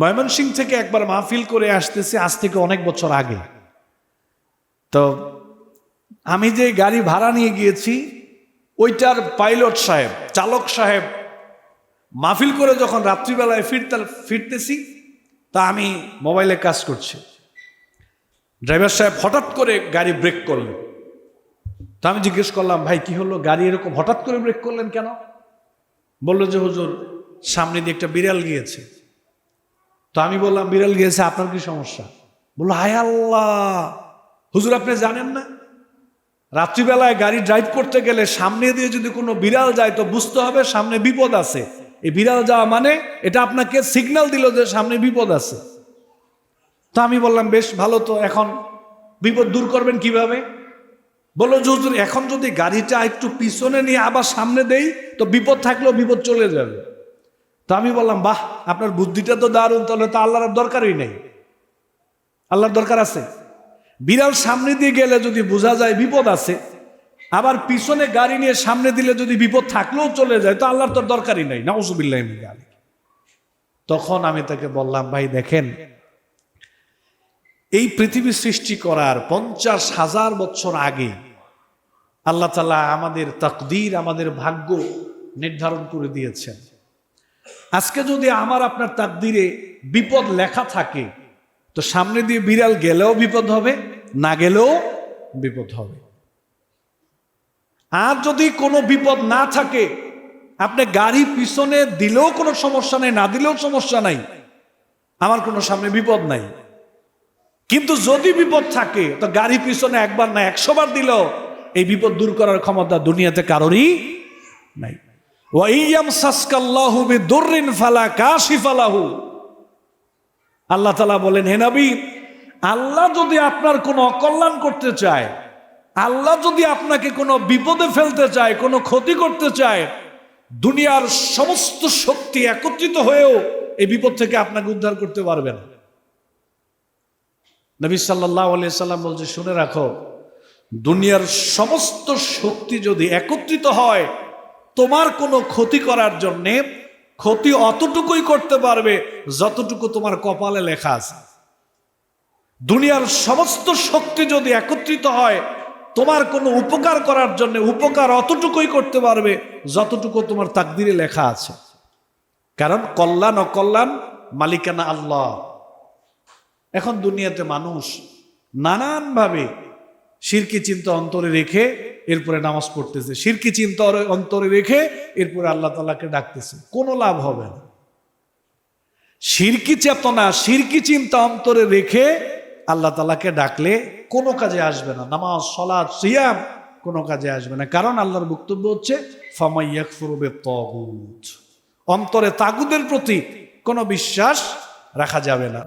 ময়মনসিং থেকে একবার মাহফিল করে আসতেছে আজ থেকে অনেক বছর আগে। তো আমি যে গাড়ি ভাড়া নিয়ে গিয়েছি, ওইটার পাইলট সাহেব, চালক সাহেব মাহফিল করে যখন রাত্রিবেলায় ফিরতে ফিরতেছি, তা আমি মোবাইলে কাজ করছি। ড্রাইভার সাহেব হঠাৎ করে গাড়ি ব্রেক করলেন। তো আমি জিজ্ঞেস করলাম, ভাই, কি হলো? গাড়ি এরকম হঠাৎ করে ব্রেক করলেন কেন? বলল যে, হুজুর, সামনে দিয়ে একটা বিড়াল গিয়েছে। তো আমি বললাম, বিড়াল গিয়েছে, আপনার কি সমস্যা? বলল, হায় আল্লাহ, হুজুর, আপনি জানেন না? রাত্রিবেলায় গাড়ি ড্রাইভ করতে গেলে সামনে দিয়ে যদি কোনো বিড়াল যায়, তো বুঝতে হবে সামনে বিপদ আছে। এই বিড়াল যাওয়া মানে এটা আপনাকে সিগন্যাল দিল যে সামনে বিপদ আছে। তো আমি বললাম, বেশ, ভালো তো, এখন বিপদ দূর করবেন কীভাবে? বলল, যে হুজুর, এখন যদি গাড়িটা একটু পিছনে নিয়ে আবার সামনে দেই, তো বিপদ থাকলেও বিপদ চলে যাবে। তো আমি বললাম, বাহ, আপনার বুদ্ধিটা তো দারুণ, তাহলে তো আল্লাহর দরকারই নেই। আল্লাহর দরকার আছে। বিড়াল সামনে দিয়ে গেলে যদি বোঝা যায় বিপদ আছে, আবার পিছনে গাড়ি নিয়ে সামনে দিলে যদি বিপদ থাকলেও চলে যায়, তো আল্লাহর তোর দরকারই নেই। নাউজুবিল্লাহ গালি তখন আমি তাকে বললাম, ভাই, দেখেন, এই পৃথিবী সৃষ্টি করার পঞ্চাশ হাজার বছর আগে আল্লাহ তালা আমাদের তাকদির, আমাদের ভাগ্য নির্ধারণ করে দিয়েছেন। আজকে যদি আমার আপনার তাকদিরে বিপদ লেখা থাকে, তো সামনে দিয়ে বিড়াল গেলেও বিপদ হবে, না গেলেও বিপদ হবে। আর যদি কোনো বিপদ না থাকে, আপনি গাড়ি পিছনে দিলেও কোনো সমস্যা নেই, না দিলেও সমস্যা নাই, আমার কোনো সামনে বিপদ নাই। কিন্তু যদি বিপদ থাকে, তো গাড়ি পিছনে একবার না একশোবার দিলেও এই বিপদ দূর করার ক্ষমতা দুনিয়াতে কারোরই নাই। ওয়াইয়াম সাসকাল্লাহু বিদুররিন ফালা কাশিফালাহু আল্লাহ বলেন, হে নবী, আল্লাহ যদি আপনার কোনো অকল্যাণ করতে চায়, আল্লাহ যদি আপনাকে কোনো বিপদে ফেলতে চায়, কোনো ক্ষতি করতে চায়, দুনিয়ার সমস্ত শক্তি একত্রিত হয়েও এই বিপদ থেকে আপনাকে উদ্ধার করতে পারবে না। নবী সাল্লাহ সাল্লাম বলছে, শুনে রাখো, দুনিয়ার সমস্ত শক্তি যদি একত্রিত হয় তোমার কোনো ক্ষতি করার জন্যে ক্ষতি অতটুকুই করতে পারবে যতটুকু তোমার কপালে লেখা আছে। দুনিয়ার সমস্ত শক্তি যদি একত্রিত হয়, তোমার কোনো উপকার করার জন্য উপকার অতটুকুই করতে পারবে যতটুকু তোমার তাকদিরে লেখা আছে। কারণ কল্যাণ অকল্যাণ মালিকানা আল্লাহ। এখন দুনিয়াতে মানুষ নানানভাবে শিরকি চিন্তা অন্তরে রেখে এরপরে নামাজ পড়তেছে। শিরকি চিন্তা অন্তরে রেখে এরপরে আল্লাহ তালাকে ডাকতেছে। কোনো লাভ হবে না। শিরকি চেতনা, শিরকি চিন্তা অন্তরে রেখে আল্লাহ তালাকে ডাকলে কোনো কাজে আসবে না। নামাজ সলাদ সিয়াম কোনো কাজে আসবে না। কারণ আল্লাহর বক্তব্য হচ্ছে অন্তরে তাগুদের প্রতি কোনো বিশ্বাস রাখা যাবে না।